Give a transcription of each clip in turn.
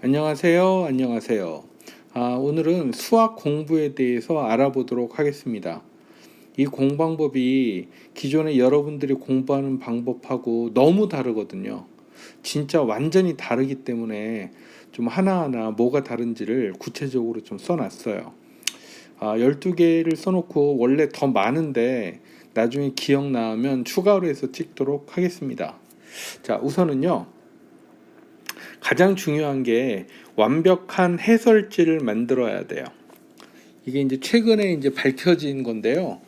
안녕하세요. 안녕하세요. 아, 오늘은 수학 공부에 대해서 알아보도록 하겠습니다. 이 공방법이 기존에 여러분들이 공부하는 방법하고 너무 다르거든요. 진짜 완전히 다르기 때문에 좀 하나하나 뭐가 다른지를 구체적으로 좀 써놨어요. 아, 12개를 써놓고 원래 더 많은데 나중에 기억나면 추가로 해서 찍도록 하겠습니다. 자, 우선은요. 가장 중요한 게 완벽한 해설지를 만들어야 돼요. 이게 이제 최근에 이제 밝혀진 건데요.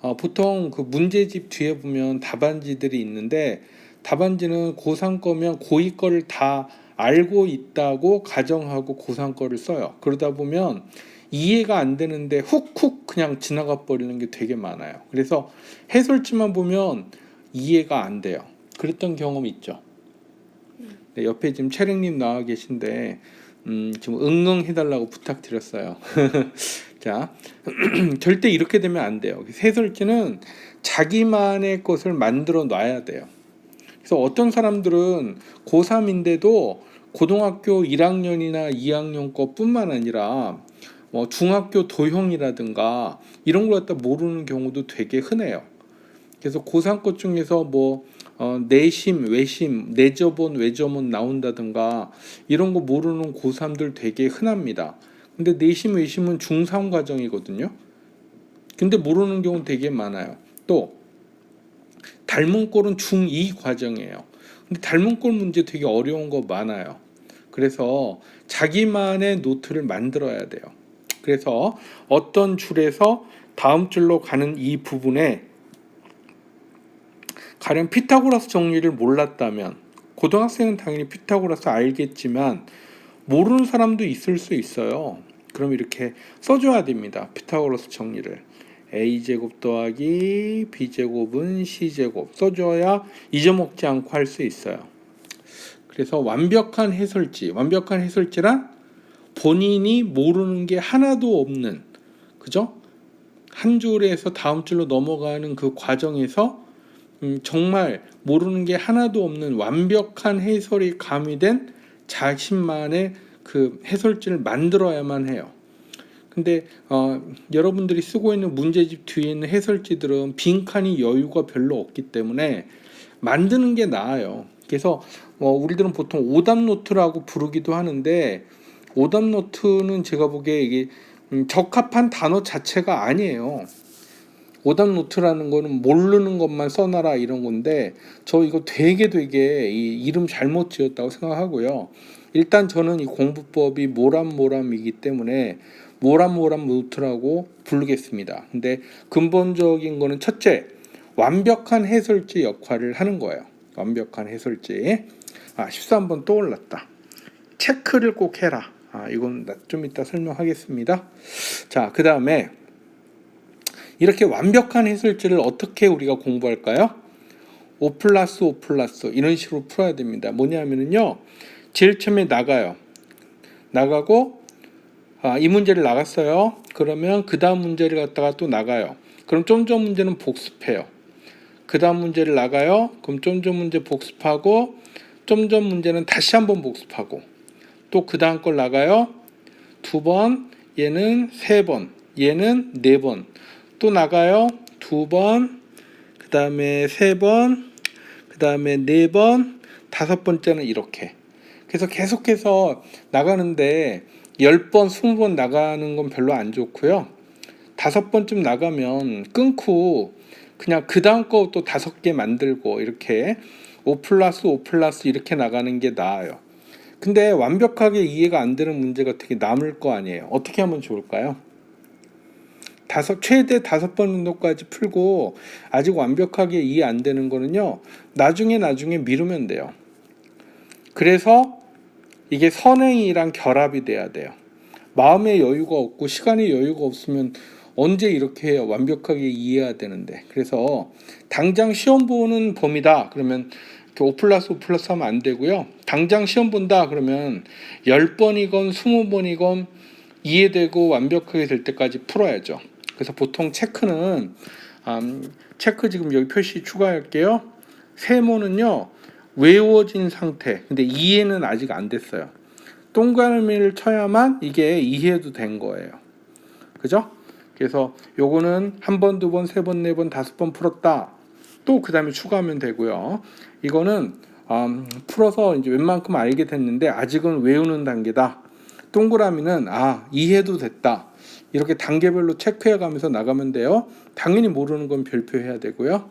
어, 보통 그 문제집 뒤에 보면 답안지들이 있는데 답안지는 고3 거면 고2 거를 다 알고 있다고 가정하고 고3 거를 써요. 그러다 보면 이해가 안 되는데 훅훅 그냥 지나가 버리는 게 되게 많아요. 그래서 해설지만 보면 이해가 안 돼요. 그랬던 경험 있죠. 네, 옆에 지금 채령님 나와 계신데 음, 좀 응응 해달라고 부탁드렸어요. 자, 절대 이렇게 되면 안 돼요. 해설지는 자기만의 것을 만들어 놔야 돼요. 그래서 어떤 사람들은 고3인데도 고등학교 1학년이나 2학년 것뿐만 아니라 뭐 중학교 도형이라든가 이런 걸 갖다 모르는 경우도 되게 흔해요. 그래서 고3 것 중에서 뭐 어, 내심, 외심, 내저본, 외저본 나온다든가 이런 거 모르는 고3들 되게 흔합니다. 근데 내심, 외심은 중3 과정이거든요. 근데 모르는 경우 되게 많아요. 또 닮은 꼴은 중2 과정이에요. 근데 닮은 꼴 문제 되게 어려운 거 많아요. 그래서 자기만의 노트를 만들어야 돼요. 그래서 어떤 줄에서 다음 줄로 가는 이 부분에 가령 피타고라스 정리를 몰랐다면 고등학생은 당연히 피타고라스 알겠지만 모르는 사람도 있을 수 있어요. 그럼 이렇게 써줘야 됩니다. 피타고라스 정리를 a제곱 더하기 b제곱은 c제곱 써줘야 잊어먹지 않고 할 수 있어요. 그래서 완벽한 해설지, 완벽한 해설지란 본인이 모르는 게 하나도 없는 그죠? 한 줄에서 다음 줄로 넘어가는 그 과정에서 음, 정말 모르는 게 하나도 없는 완벽한 해설이 가미된 자신만의 그 해설지를 만들어야만 해요. 근데 어, 여러분들이 쓰고 있는 문제집 뒤에 있는 해설지들은 빈칸이 여유가 별로 없기 때문에 만드는 게 나아요. 그래서 어, 우리들은 보통 오답 노트라고 부르기도 하는데 오답 노트는 제가 보기에 이게 음, 적합한 단어 자체가 아니에요. 오답 노트라는 거는 모르는 것만 써놔라 이런 건데 저 이거 되게 되게 이 이름 잘못 지었다고 생각하고요. 일단 저는 이 공부법이 모람모람이기 때문에 모람모람 노트라고 부르겠습니다. 근데 근본적인 거는 첫째 완벽한 해설지 역할을 하는 거예요. 완벽한 해설지. 아 13번 또 올랐다. 체크를 꼭 해라. 아 이건 좀 이따 설명하겠습니다. 자 그 다음에 이렇게 완벽한 해설지를 어떻게 우리가 공부할까요? 5 플러스 5 플러스 이런 식으로 풀어야 됩니다. 뭐냐면요. 제일 처음에 나가요. 나가고 아, 이 문제를 나갔어요. 그러면 그 다음 문제를 갖다가 또 나가요. 그럼 좀 전 문제는 복습해요. 그 다음 문제를 나가요. 그럼 좀 전 문제 복습하고 좀 전 문제는 다시 한번 복습하고 또 그 다음 걸 나가요. 두 번, 얘는 세 번, 얘는 네 번. 또 나가요. 두 번, 그 다음에 세 번, 그 다음에 네 번, 다섯 번째는 이렇게. 그래서 계속해서 나가는데 열 번, 스무 번 나가는 건 별로 안 좋고요. 다섯 번쯤 나가면 끊고 그냥 그 다음 거 또 다섯 개 만들고 이렇게 5 플러스 5 플러스 이렇게 나가는 게 나아요. 근데 완벽하게 이해가 안 되는 문제가 되게 남을 거 아니에요. 어떻게 하면 좋을까요? 다섯 최대 다섯 번 정도까지 풀고 아직 완벽하게 이해 안 되는 거는요. 나중에 나중에 미루면 돼요. 그래서 이게 선행이랑 결합이 돼야 돼요. 마음의 여유가 없고 시간의 여유가 없으면 언제 이렇게 완벽하게 이해해야 되는데 그래서 당장 시험 보는 범위다 그러면 5 플러스 5 플러스 하면 안 되고요. 당장 시험 본다 그러면 10번이건 20번이건 이해되고 완벽하게 될 때까지 풀어야죠. 그래서 보통 체크는 음, 체크 지금 여기 표시 추가할게요. 세모는요 외워진 상태. 근데 이해는 아직 안 됐어요. 동그라미를 쳐야만 이게 이해도 된 거예요. 그죠? 그래서 요거는 한 번, 두 번, 세 번, 네 번, 다섯 번 풀었다. 또 그 다음에 추가하면 되고요. 이거는 음, 풀어서 이제 웬만큼 알게 됐는데 아직은 외우는 단계다. 동그라미는 아 이해도 됐다. 이렇게 단계별로 체크해 가면서 나가면 돼요. 당연히 모르는 건 별표해야 되고요.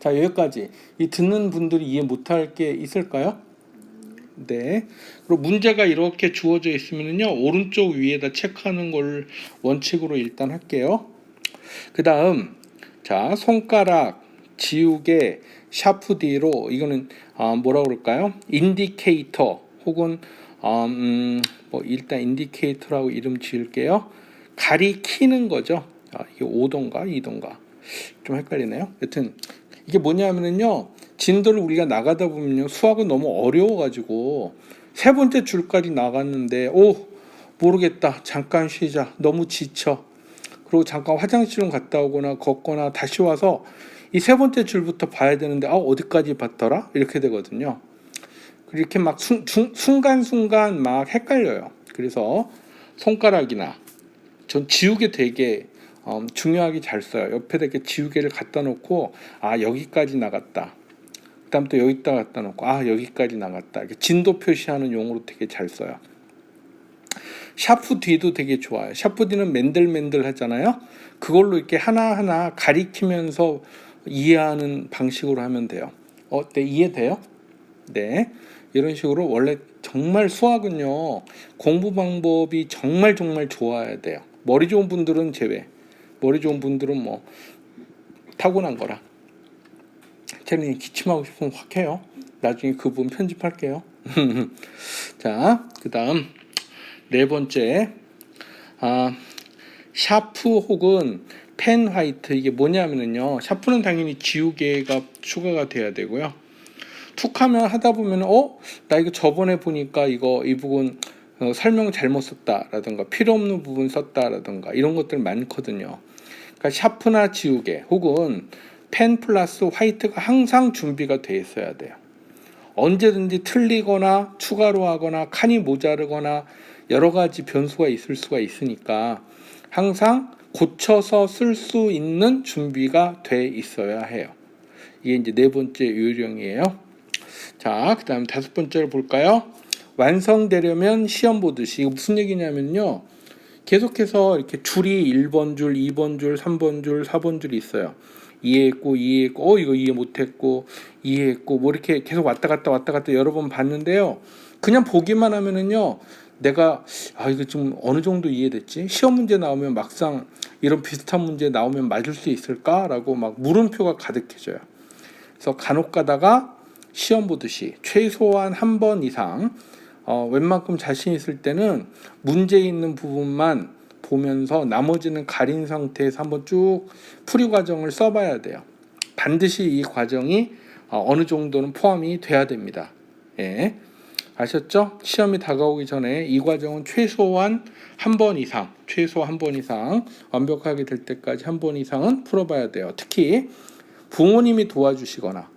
자 여기까지 이 듣는 분들이 이해 못할 게 있을까요? 네. 그리고 문제가 이렇게 주어져 있으면요 오른쪽 위에다 체크하는 걸 원칙으로 일단 할게요. 그 다음 자 손가락 지우개 샤프 D로 이거는 아, 뭐라 그럴까요? 인디케이터 혹은 어, 음, 뭐 일단 인디케이터라고 이름 지을게요. 가리키는 거죠. 아, 이게 5도인가 2도인가 좀 헷갈리네요. 여튼 이게 뭐냐면은요 진도를 우리가 나가다 보면요 수학은 너무 어려워가지고 세 번째 줄까지 나갔는데 오 모르겠다 잠깐 쉬자 너무 지쳐 그리고 잠깐 화장실 좀 갔다 오거나 걷거나 다시 와서 이 세 번째 줄부터 봐야 되는데 아 어디까지 봤더라 이렇게 되거든요. 이렇게 막 순, 중, 순간순간 막 헷갈려요. 그래서 손가락이나 전 지우개 되게 음, 중요하게 잘 써요. 옆에다 이렇게 지우개를 갖다 놓고 아 여기까지 나갔다. 그다음 또 여기다 갖다 놓고 아 여기까지 나갔다. 이렇게 진도 표시하는 용어로 되게 잘 써요. 샤프 뒤도 되게 좋아요. 샤프 뒤는 맨들맨들 하잖아요. 그걸로 이렇게 하나하나 가리키면서 이해하는 방식으로 하면 돼요. 어때? 이해돼요? 네. 이런 식으로 원래 정말 수학은요. 공부 방법이 정말 정말 좋아야 돼요. 머리 좋은 분들은 제외. 머리 좋은 분들은 뭐 타고난 거라. 저는 기침하고 싶으면 확 해요. 나중에 그 부분 편집할게요. 자, 그 다음 네 번째 아, 샤프 혹은 펜 화이트 이게 뭐냐면은요. 샤프는 당연히 지우개가 추가가 돼야 되고요. 툭 하면 하다 보면 어 나 이거 저번에 보니까 이거 이 부분 어, 설명 잘못 썼다라든가 필요 없는 부분 썼다라든가 이런 것들 많거든요. 그러니까 샤프나 지우개 혹은 펜 플러스 화이트가 항상 준비가 돼 있어야 돼요. 언제든지 틀리거나 추가로 하거나 칸이 모자르거나 여러 가지 변수가 있을 수가 있으니까 항상 고쳐서 쓸 수 있는 준비가 돼 있어야 해요. 이게 이제 네 번째 요령이에요. 자, 그 다음 다섯 번째를 볼까요? 완성되려면 시험 보듯이 무슨 얘기냐면요. 계속해서 이렇게 줄이 1번 줄, 2번 줄, 3번 줄, 4번 줄이 있어요. 이해했고, 이해했고, 어, 이거 이해 못했고, 이해했고, 뭐 이렇게 계속 왔다 갔다 왔다 갔다 여러 번 봤는데요. 그냥 보기만 하면은요. 내가 아 이거 좀 어느 정도 이해됐지? 시험 문제 나오면 막상 이런 비슷한 문제 나오면 맞을 수 있을까라고 막 물음표가 가득해져요. 그래서 간혹 가다가 시험 보듯이 최소한 한 번 이상 어, 웬만큼 자신 있을 때는 문제 있는 부분만 보면서 나머지는 가린 상태에서 한번 쭉 풀이 과정을 써봐야 돼요. 반드시 이 과정이 어, 어느 정도는 포함이 돼야 됩니다. 예. 아셨죠? 시험이 다가오기 전에 이 과정은 최소한 한 번 이상, 최소 한 번 이상 완벽하게 될 때까지 한 번 이상은 풀어봐야 돼요. 특히 부모님이 도와주시거나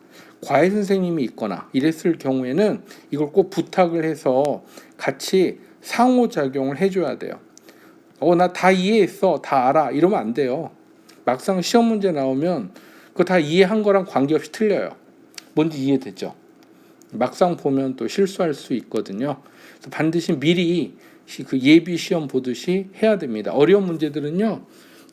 과외 선생님이 있거나 이랬을 경우에는 이걸 꼭 부탁을 해서 같이 상호작용을 해줘야 돼요. 어, 나 다 이해했어. 다 알아. 이러면 안 돼요. 막상 시험 문제 나오면 그거 다 이해한 거랑 관계없이 틀려요. 뭔지 이해됐죠? 막상 보면 또 실수할 수 있거든요. 그래서 반드시 미리 그 예비 시험 보듯이 해야 됩니다. 어려운 문제들은요,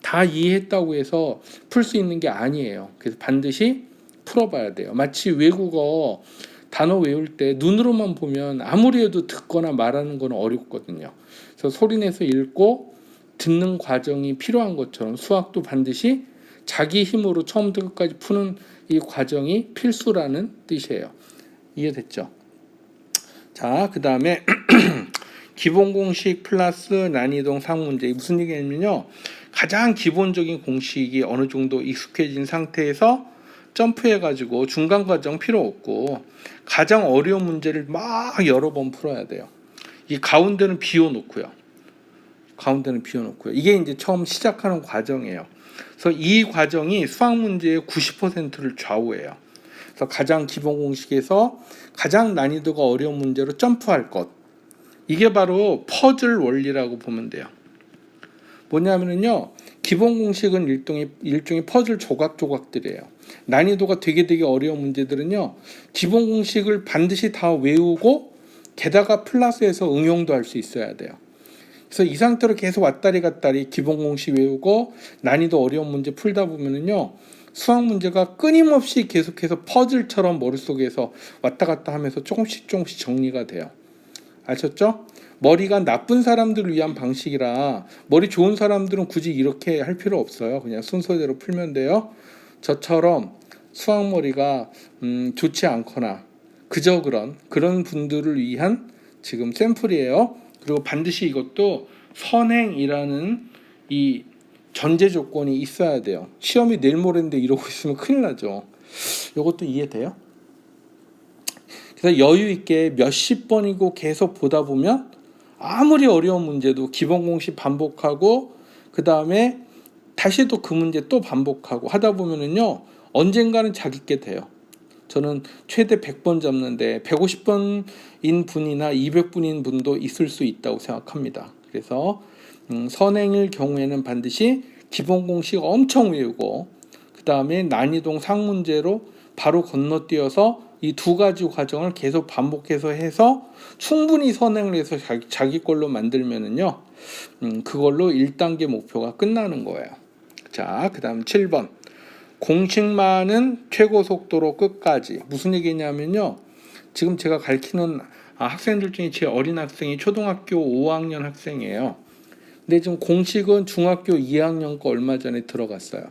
다 이해했다고 해서 풀 수 있는 게 아니에요. 그래서 반드시 풀어봐야 돼요. 마치 외국어 단어 외울 때 눈으로만 보면 아무리 해도 듣거나 말하는 건 어렵거든요. 그래서 소리내서 읽고 듣는 과정이 필요한 것처럼 수학도 반드시 자기 힘으로 처음부터 끝까지 푸는 이 과정이 필수라는 뜻이에요. 이해됐죠? 자, 그 다음에 기본 공식 플러스 난이도 상문제 무슨 얘기냐면요. 가장 기본적인 공식이 어느 정도 익숙해진 상태에서 점프해가지고 중간 과정 필요 없고 가장 어려운 문제를 막 여러 번 풀어야 돼요. 이 가운데는 비워놓고요. 가운데는 비워놓고요. 이게 이제 처음 시작하는 과정이에요. 그래서 이 과정이 수학 문제의 90%를 좌우해요. 그래서 가장 기본 공식에서 가장 난이도가 어려운 문제로 점프할 것. 이게 바로 퍼즐 원리라고 보면 돼요. 뭐냐면요. 기본 공식은 일종의 일종의 퍼즐 조각 조각들이에요. 난이도가 되게 되게 어려운 문제들은요. 기본 공식을 반드시 다 외우고 게다가 플러스해서 응용도 할 수 있어야 돼요. 그래서 이 상태로 계속 왔다리 갔다리 기본 공식 외우고 난이도 어려운 문제 풀다 보면은요. 수학 문제가 끊임없이 계속해서 퍼즐처럼 머릿속에서 왔다 갔다 하면서 조금씩 조금씩 정리가 돼요. 아셨죠? 머리가 나쁜 사람들을 위한 방식이라 머리 좋은 사람들은 굳이 이렇게 할 필요 없어요. 그냥 순서대로 풀면 돼요. 저처럼 수학 머리가 음, 좋지 않거나 그저 그런 그런 분들을 위한 지금 샘플이에요. 그리고 반드시 이것도 선행이라는 이 전제 조건이 있어야 돼요. 시험이 내일 모레인데 이러고 있으면 큰일 나죠. 이것도 이해돼요? 그래서 여유 있게 몇십 번이고 계속 보다 보면 아무리 어려운 문제도 기본 공식 반복하고 그 다음에 다시 또 그 문제 또 반복하고 하다 보면은요 언젠가는 자기게 돼요. 저는 최대 100번 잡는데 150번인 분이나 200분인 분도 있을 수 있다고 생각합니다. 그래서 음, 선행일 경우에는 반드시 기본 공식 엄청 외우고 그 다음에 난이도 상문제로 바로 건너뛰어서 이 두 가지 과정을 계속 반복해서 해서 충분히 선행을 해서 자기, 자기 걸로 만들면은요 음, 그걸로 1단계 목표가 끝나는 거예요. 자, 그 다음 7번. 공식만은 최고 속도로 끝까지. 무슨 얘기냐면요. 지금 제가 가르치는 아, 학생들 중에 제일 어린 학생이 초등학교 5학년 학생이에요. 근데 지금 공식은 중학교 2학년 거 얼마 전에 들어갔어요.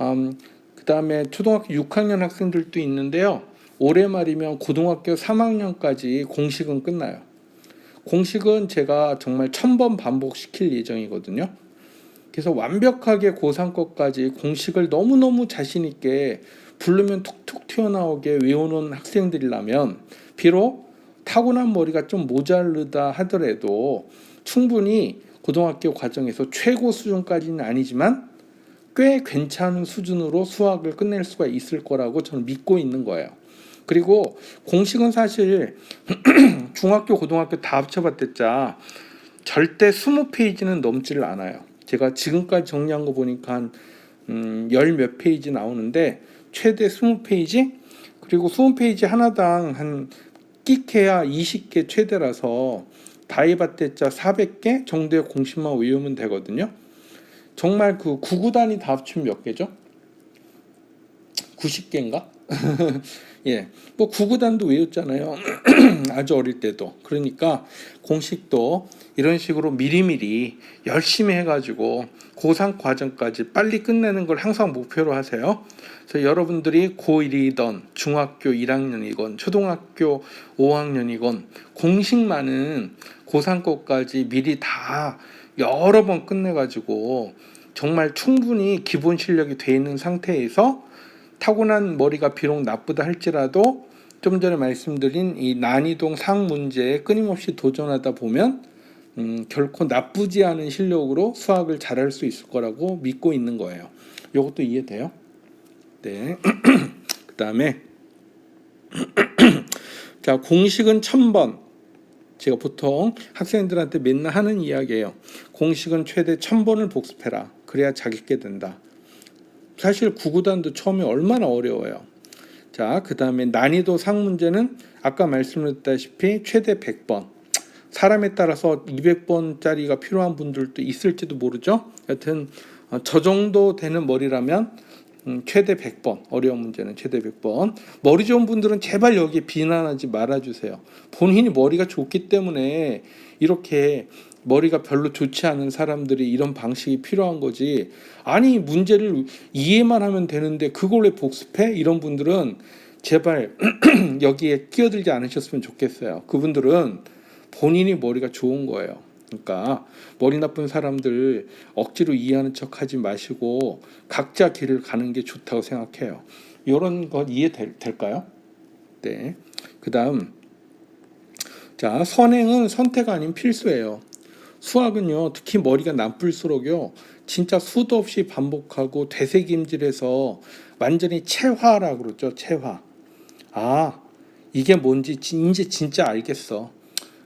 음, 그 다음에 초등학교 6학년 학생들도 있는데요. 올해 말이면 고등학교 3학년까지 공식은 끝나요. 공식은 제가 정말 천번 반복시킬 예정이거든요. 그래서 완벽하게 고3 것까지 공식을 너무너무 자신 있게 부르면 툭툭 튀어나오게 외우는 학생들이라면 비록 타고난 머리가 좀 모자르다 하더라도 충분히 고등학교 과정에서 최고 수준까지는 아니지만 꽤 괜찮은 수준으로 수학을 끝낼 수가 있을 거라고 저는 믿고 있는 거예요. 그리고 공식은 사실 중학교, 고등학교 다 합쳐봤댔자 절대 20페이지는 넘지를 않아요. 제가 지금까지 정리한 거 보니까 한 음, 열몇 페이지 나오는데 최대 20페이지 그리고 20페이지 하나당 한 끼케야 20개 최대라서 다 해봤댔자 400개 정도의 공식만 외우면 되거든요. 정말 그 구구단이 다 합치면 몇 개죠? 90개인가? 예, 뭐 구구단도 외웠잖아요. 아주 어릴 때도. 그러니까 공식도 이런 식으로 미리미리 열심히 해가지고 고3 과정까지 빨리 끝내는 걸 항상 목표로 하세요. 그래서 여러분들이 고1이던 중학교 1학년이건 초등학교 5학년이건 공식만은 고3 것까지 미리 다 여러 번 끝내가지고 정말 충분히 기본 실력이 돼 있는 상태에서 타고난 머리가 비록 나쁘다 할지라도 좀 전에 말씀드린 이 난이도 상 문제에 끊임없이 도전하다 보면 음, 결코 나쁘지 않은 실력으로 수학을 잘할 수 있을 거라고 믿고 있는 거예요. 이것도 이해돼요? 네. 그 다음에 자 공식은 천 번. 제가 보통 학생들한테 맨날 하는 이야기예요. 공식은 최대 천 번을 복습해라. 그래야 자기 게 된다. 사실 구구단도 처음에 얼마나 어려워요. 자, 그 다음에 난이도 상 문제는 아까 말씀드렸다시피 최대 100번. 사람에 따라서 200번짜리가 필요한 분들도 있을지도 모르죠. 여튼 어, 저 정도 되는 머리라면 음, 최대 100번 어려운 문제는 최대 100번 머리 좋은 분들은 제발 여기 비난하지 말아주세요 본인이 머리가 좋기 때문에 이렇게 머리가 별로 좋지 않은 사람들이 이런 방식이 필요한 거지 아니 문제를 이해만 하면 되는데 그걸 왜 복습해 이런 분들은 제발 여기에 끼어들지 않으셨으면 좋겠어요 그분들은 본인이 머리가 좋은 거예요 그러니까 머리 나쁜 사람들 억지로 이해하는 척 하지 마시고 각자 길을 가는 게 좋다고 생각해요. 이런 것 이해될까요? 네. 그 다음, 자, 선행은 선택 아닌 필수예요. 수학은요, 특히 머리가 나쁠수록요, 진짜 수도 없이 반복하고 되새김질해서 완전히 체화라고 그러죠, 체화. 아, 이게 뭔지 이제 진짜 알겠어.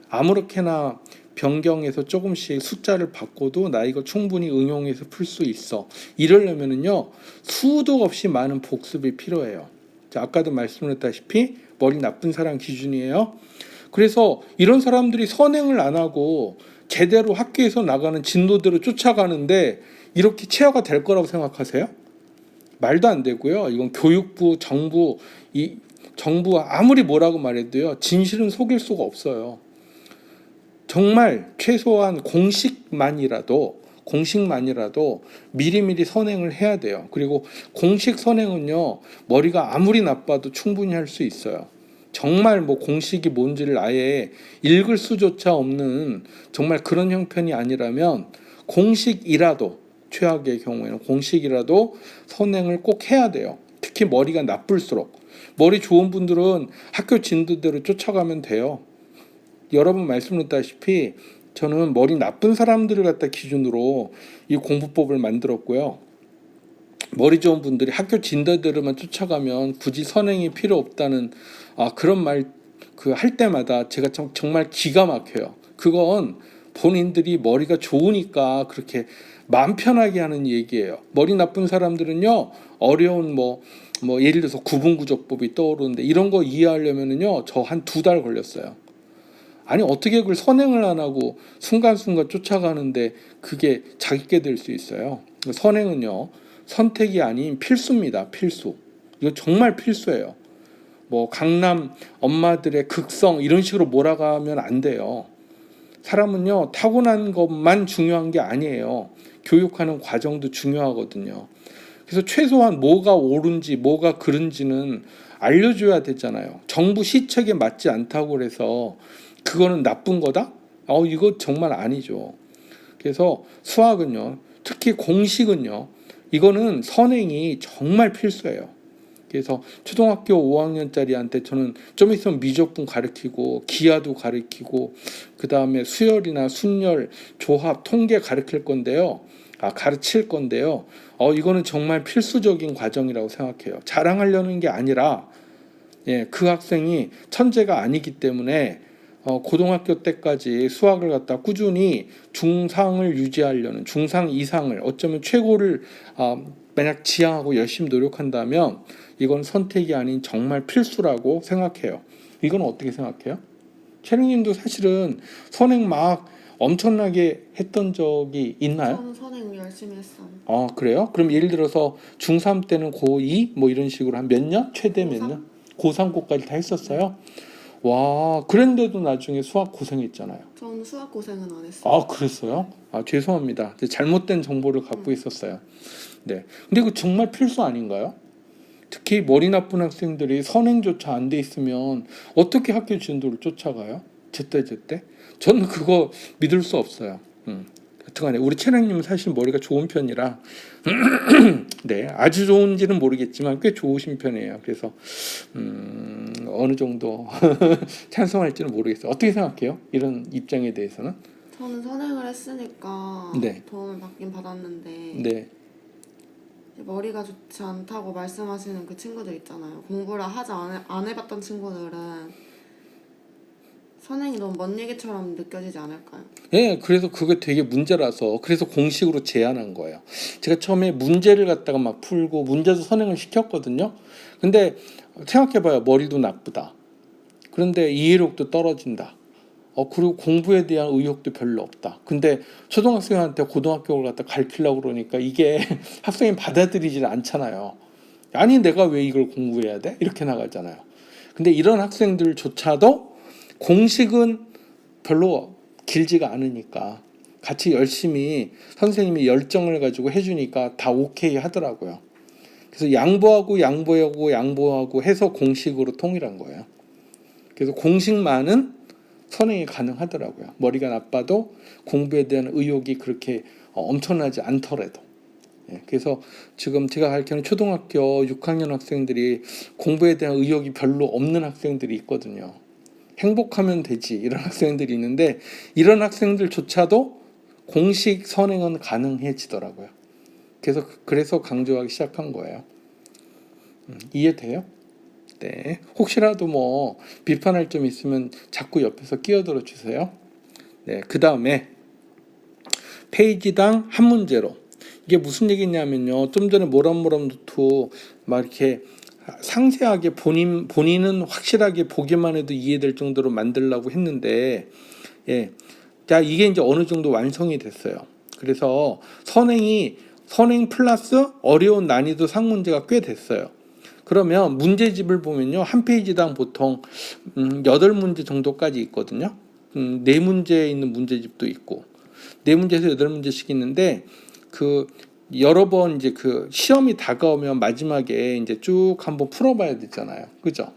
아무렇게나 변경해서 조금씩 숫자를 바꿔도 나 이거 충분히 응용해서 풀 수 있어. 이러려면은요 수도 없이 많은 복습이 필요해요. 자, 아까도 말씀드렸다시피 머리 나쁜 사람 기준이에요. 그래서 이런 사람들이 선행을 안 하고 제대로 학교에서 나가는 진도대로 쫓아가는데 이렇게 체화가 될 거라고 생각하세요? 말도 안 되고요. 이건 교육부, 정부, 이 정부 아무리 뭐라고 말해도요. 진실은 속일 수가 없어요. 정말 최소한 공식만이라도 공식만이라도 미리미리 선행을 해야 돼요. 그리고 공식 선행은요. 머리가 아무리 나빠도 충분히 할 수 있어요. 정말 뭐 공식이 뭔지를 아예 읽을 수조차 없는 정말 그런 형편이 아니라면 공식이라도 최악의 경우에는 공식이라도 선행을 꼭 해야 돼요. 특히 머리가 나쁠수록 머리 좋은 분들은 학교 진도대로 쫓아가면 돼요. 여러 번 말씀드렸다시피 저는 머리 나쁜 사람들을 갖다 기준으로 이 공부법을 만들었고요. 머리 좋은 분들이 학교 진도대로만 쫓아가면 굳이 선행이 필요 없다는 아, 그런 말 그 할 때마다 제가 정, 정말 기가 막혀요. 그건 본인들이 머리가 좋으니까 그렇게 마음 편하게 하는 얘기예요. 머리 나쁜 사람들은요 어려운 뭐 뭐 예를 들어서 구분구조법이 떠오르는데 이런 거 이해하려면은요 저 한 두 달 걸렸어요. 아니 어떻게 그걸 선행을 안 하고 순간순간 쫓아가는데 그게 자기게 될 수 있어요. 선행은요 선택이 아닌 필수입니다. 필수. 이거 정말 필수예요. 뭐 강남 엄마들의 극성 이런 식으로 몰아가면 안 돼요. 사람은요 타고난 것만 중요한 게 아니에요. 교육하는 과정도 중요하거든요. 그래서 최소한 뭐가 옳은지 뭐가 그른지는 알려줘야 되잖아요. 정부 시책에 맞지 않다고 그래서 그거는 나쁜 거다? 어 이거 정말 아니죠. 그래서 수학은요, 특히 공식은요, 이거는 선행이 정말 필수예요. 그래서 초등학교 5학년짜리한테 저는 좀 있으면 미적분 가르치고 기하도 가르치고 그 다음에 수열이나 순열, 조합, 통계 가르칠 건데요. 아 가르칠 건데요. 어 이거는 정말 필수적인 과정이라고 생각해요. 자랑하려는 게 아니라 예, 그 학생이 천재가 아니기 때문에 어, 고등학교 때까지 수학을 갖다 꾸준히 중상을 유지하려는 중상 이상을 어쩌면 최고를 어, 만약 지향하고 열심히 노력한다면 이건 선택이 아닌 정말 필수라고 생각해요. 이건 어떻게 생각해요? 채령님도 사실은 선행 막 엄청나게 했던 적이 있나요? 저는 선행 열심히 했어요. 아 그래요? 그럼 예를 들어서 중3 때는 고2 뭐 이런 식으로 한 몇 년? 최대 몇 고3? 년? 고3고까지 다 했었어요? 와 그런데도 나중에 수학 고생했잖아요. 저는 수학 고생은 안 했어요. 아 그랬어요? 아 죄송합니다. 잘못된 정보를 갖고 있었어요. 네. 근데 그 정말 필수 아닌가요? 특히 머리 나쁜 학생들이 선행조차 안 돼 있으면 어떻게 학교 진도를 쫓아가요? 제때 제때? 저는 그거 믿을 수 없어요. 음. 여튼간에 우리 채랑님은 사실 머리가 좋은 편이라 네 아주 좋은지는 모르겠지만 꽤 좋으신 편이에요. 그래서 음, 어느 정도 찬성할지는 모르겠어요. 어떻게 생각해요? 이런 입장에 대해서는? 저는 선행을 했으니까 네. 도움을 받긴 받았는데 네. 머리가 좋지 않다고 말씀하시는 그 친구들 있잖아요. 공부를 하지 안, 해, 안 해봤던 친구들은 선행이 너무 먼 얘기처럼 느껴지지 않을까요? 예, 그래서 그게 되게 문제라서 그래서 공식으로 제안한 거예요. 제가 처음에 문제를 갖다가 막 풀고 문제도 선행을 시켰거든요. 근데 생각해봐요. 머리도 나쁘다. 그런데 이해력도 떨어진다. 어 그리고 공부에 대한 의욕도 별로 없다. 근데 초등학생한테 고등학교를 갖다 가르치려고 그러니까 이게 학생이 받아들이질 않잖아요. 아니 내가 왜 이걸 공부해야 돼? 이렇게 나가잖아요. 근데 이런 학생들조차도 공식은 별로 길지가 않으니까 같이 열심히 선생님이 열정을 가지고 해주니까 다 오케이 하더라고요. 그래서 양보하고 양보하고 양보하고 해서 공식으로 통일한 거예요. 그래서 공식만은 선행이 가능하더라고요. 머리가 나빠도 공부에 대한 의욕이 그렇게 어, 엄청나지 않더라도. 예, 그래서 지금 제가 가르치는 초등학교 6학년 학생들이 공부에 대한 의욕이 별로 없는 학생들이 있거든요. 행복하면 되지 이런 학생들이 있는데 이런 학생들조차도 공식 선행은 가능해지더라고요. 그래서 그래서 강조하기 시작한 거예요. 음, 이해돼요? 네. 혹시라도 뭐 비판할 점 있으면 자꾸 옆에서 끼어들어 주세요. 네. 그 다음에 페이지당 한 문제로 이게 무슨 얘기냐면요. 좀 전에 모란모란 노트 막 이렇게 상세하게 본인 본인은 확실하게 보기만 해도 이해될 정도로 만들려고 했는데 예. 자, 이게 이제 어느 정도 완성이 됐어요. 그래서 선행이 선행 플러스 어려운 난이도 상 문제가 꽤 됐어요. 그러면 문제집을 보면요. 한 페이지당 보통 음, 8문제 정도까지 있거든요. 음, 네 문제 있는 문제집도 있고 네 문제에서 여덟 문제씩 있는데 그 여러 번 이제 그 시험이 다가오면 마지막에 이제 쭉 한번 풀어봐야 되잖아요. 그죠?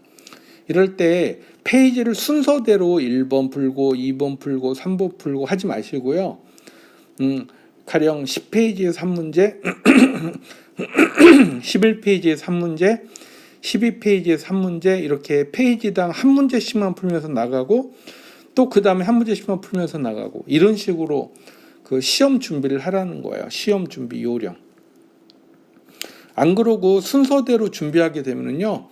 이럴 때 페이지를 순서대로 1번 풀고 2번 풀고 3번 풀고 하지 마시고요. 음, 가령 10페이지에서 3문제, 11페이지에서 3문제, 12페이지에서 3문제 이렇게 페이지당 한 문제씩만 풀면서 나가고 또 그 다음에 한 문제씩만 풀면서 나가고 이런 식으로 그 시험 준비를 하라는 거예요. 시험 준비 요령. 안 그러고 순서대로 준비하게 되면은요.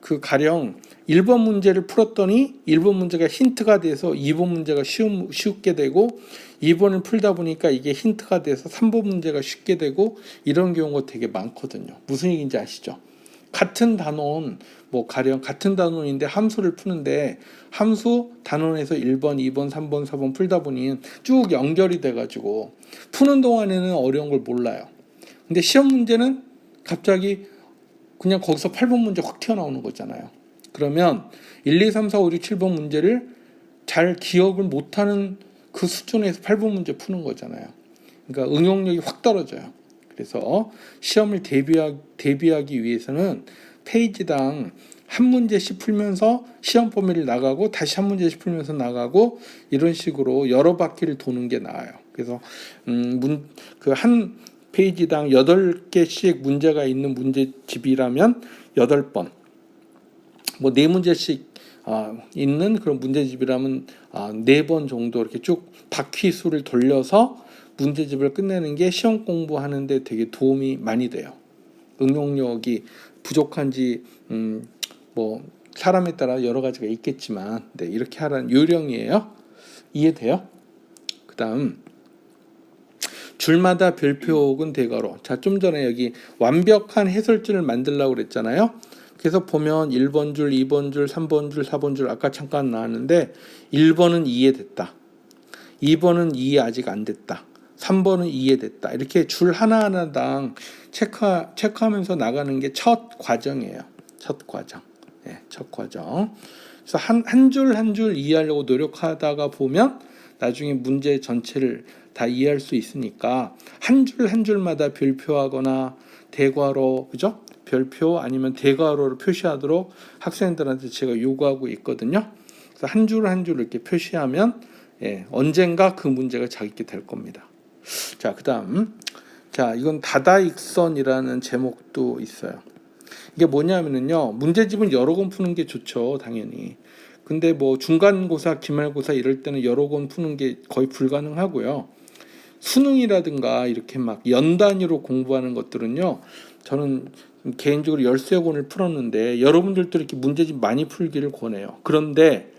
그 가령 1번 문제를 풀었더니 1번 문제가 힌트가 돼서 2번 문제가 쉬움, 쉽게 되고 2번을 풀다 보니까 이게 힌트가 돼서 3번 문제가 쉽게 되고 이런 경우가 되게 많거든요. 무슨 얘기인지 아시죠? 같은 단원 뭐 가령 같은 단원인데 함수를 푸는데 함수 단원에서 1번, 2번, 3번, 4번 풀다 보니 쭉 연결이 돼 가지고 푸는 동안에는 어려운 걸 몰라요. 근데 시험 문제는 갑자기 그냥 거기서 8번 문제 확 튀어나오는 거잖아요. 그러면 1, 2, 3, 4, 5, 6, 7번 문제를 잘 기억을 못하는 그 수준에서 8번 문제 푸는 거잖아요. 그러니까 응용력이 확 떨어져요. 그래서 시험을 대비하, 대비하기 위해서는 페이지당 한 문제씩 풀면서 시험 범위를 나가고 다시 한 문제씩 풀면서 나가고 이런 식으로 여러 바퀴를 도는 게 나아요. 그래서 음, 그한 페이지당 8개씩 문제가 있는 문제집이라면 8번 뭐 네 문제씩 아, 있는 그런 문제집이라면 아, 네번 정도 이렇게 쭉 바퀴 수를 돌려서 문제집을 끝내는 게 시험 공부하는데 되게 도움이 많이 돼요. 응용력이 부족한지 음, 뭐 사람에 따라 여러 가지가 있겠지만 네, 이렇게 하라는 요령이에요. 이해돼요? 그다음 줄마다 별표 혹은 대괄호. 자, 좀 전에 여기 완벽한 해설지를 만들라고 그랬잖아요. 그래서 보면 1번 줄, 2번 줄, 3번 줄, 4번 줄 아까 잠깐 나왔는데 1번은 이해됐다. 2번은 이해 아직 안 됐다. 3번은 이해됐다. 이렇게 줄 하나하나당 체크 체크하면서 나가는 게 첫 과정이에요. 첫 과정. 예, 첫 과정. 그래서 한 한 줄 한 줄 이해하려고 노력하다가 보면 나중에 문제 전체를 다 이해할 수 있으니까 한줄한 줄마다 별표하거나 대괄호 그죠? 별표 아니면 대괄호를 표시하도록 학생들한테 제가 요구하고 있거든요. 그래서 한 줄 한 줄 이렇게 표시하면 예, 언젠가 그 문제가 자기게 될 겁니다. 자, 그다음 자, 이건 다다익선이라는 제목도 있어요. 이게 뭐냐면은요. 문제집은 여러 권 푸는 게 좋죠, 당연히. 근데 뭐 중간고사, 기말고사 이럴 때는 여러 권 푸는 게 거의 불가능하고요. 수능이라든가 이렇게 막 연 단위로 공부하는 것들은요. 저는 개인적으로 13권을 풀었는데 여러분들도 이렇게 문제집 많이 풀기를 권해요. 그런데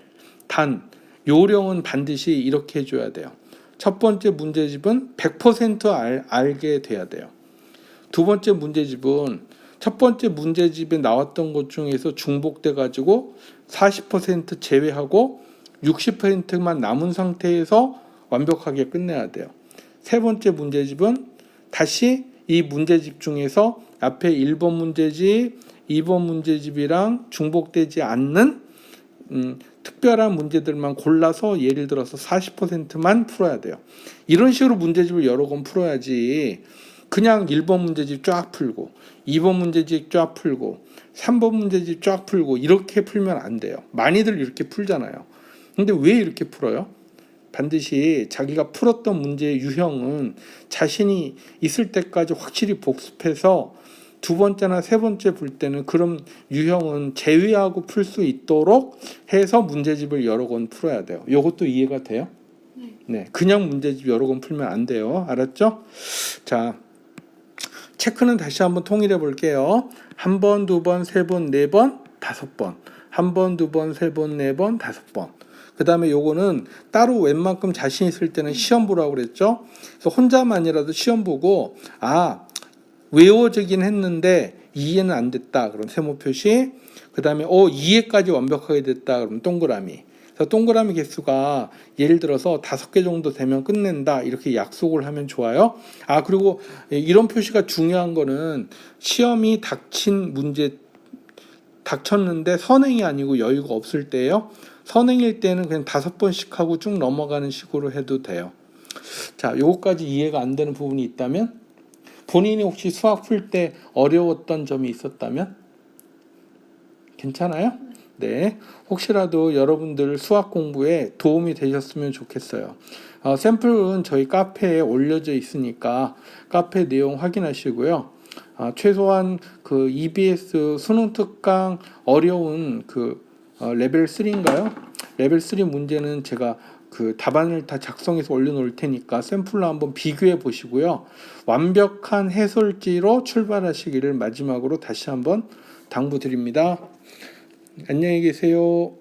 단 요령은 반드시 이렇게 해줘야 돼요. 첫 번째 문제집은 100% 알, 알게 돼야 돼요. 두 번째 문제집은 첫 번째 문제집에 나왔던 것 중에서 중복돼 가지고 40% 제외하고 60%만 남은 상태에서 완벽하게 끝내야 돼요. 세 번째 문제집은 다시 이 문제집 중에서 앞에 1번 문제집, 2번 문제집이랑 중복되지 않는 음, 특별한 문제들만 골라서 예를 들어서 40%만 풀어야 돼요. 이런 식으로 문제집을 여러 권 풀어야지 그냥 1번 문제집 쫙 풀고 2번 문제집 쫙 풀고 3번 문제집 쫙 풀고 이렇게 풀면 안 돼요. 많이들 이렇게 풀잖아요. 근데 왜 이렇게 풀어요? 반드시 자기가 풀었던 문제의 유형은 자신이 있을 때까지 확실히 복습해서 두 번째나 세 번째 풀 때는 그런 유형은 제외하고 풀 수 있도록 해서 문제집을 여러 권 풀어야 돼요. 이것도 이해가 돼요? 네. 네, 그냥 문제집 여러 권 풀면 안 돼요. 알았죠? 자, 체크는 다시 한번 통일해 볼게요. 한 번, 두 번, 세 번, 네 번, 다섯 번. 한 번, 두 번, 세 번, 네 번, 다섯 번. 그 다음에 요거는 따로 웬만큼 자신 있을 때는 시험 보라고 그랬죠. 그래서 혼자만이라도 시험 보고, 아, 외워지긴 했는데 이해는 안 됐다. 그럼 세모 표시. 그 다음에 어 이해까지 완벽하게 됐다. 그럼 동그라미. 그래서 동그라미 개수가 예를 들어서 다섯 개 정도 되면 끝낸다. 이렇게 약속을 하면 좋아요. 아 그리고 이런 표시가 중요한 거는 시험이 닥친 문제 닥쳤는데 선행이 아니고 여유가 없을 때예요. 선행일 때는 그냥 다섯 번씩 하고 쭉 넘어가는 식으로 해도 돼요. 자, 요거까지 이해가 안 되는 부분이 있다면 본인이 혹시 수학 풀 때 어려웠던 점이 있었다면 괜찮아요? 네. 혹시라도 여러분들 수학 공부에 도움이 되셨으면 좋겠어요. 어, 샘플은 저희 카페에 올려져 있으니까 카페 내용 확인하시고요. 아, 최소한 그 EBS 수능 특강 어려운 그 어, 레벨 3인가요? 레벨 3 문제는 제가 그 답안을 다 작성해서 올려놓을 테니까 샘플로 한번 비교해 보시고요. 완벽한 해설지로 출발하시기를 마지막으로 다시 한번 당부드립니다. 안녕히 계세요.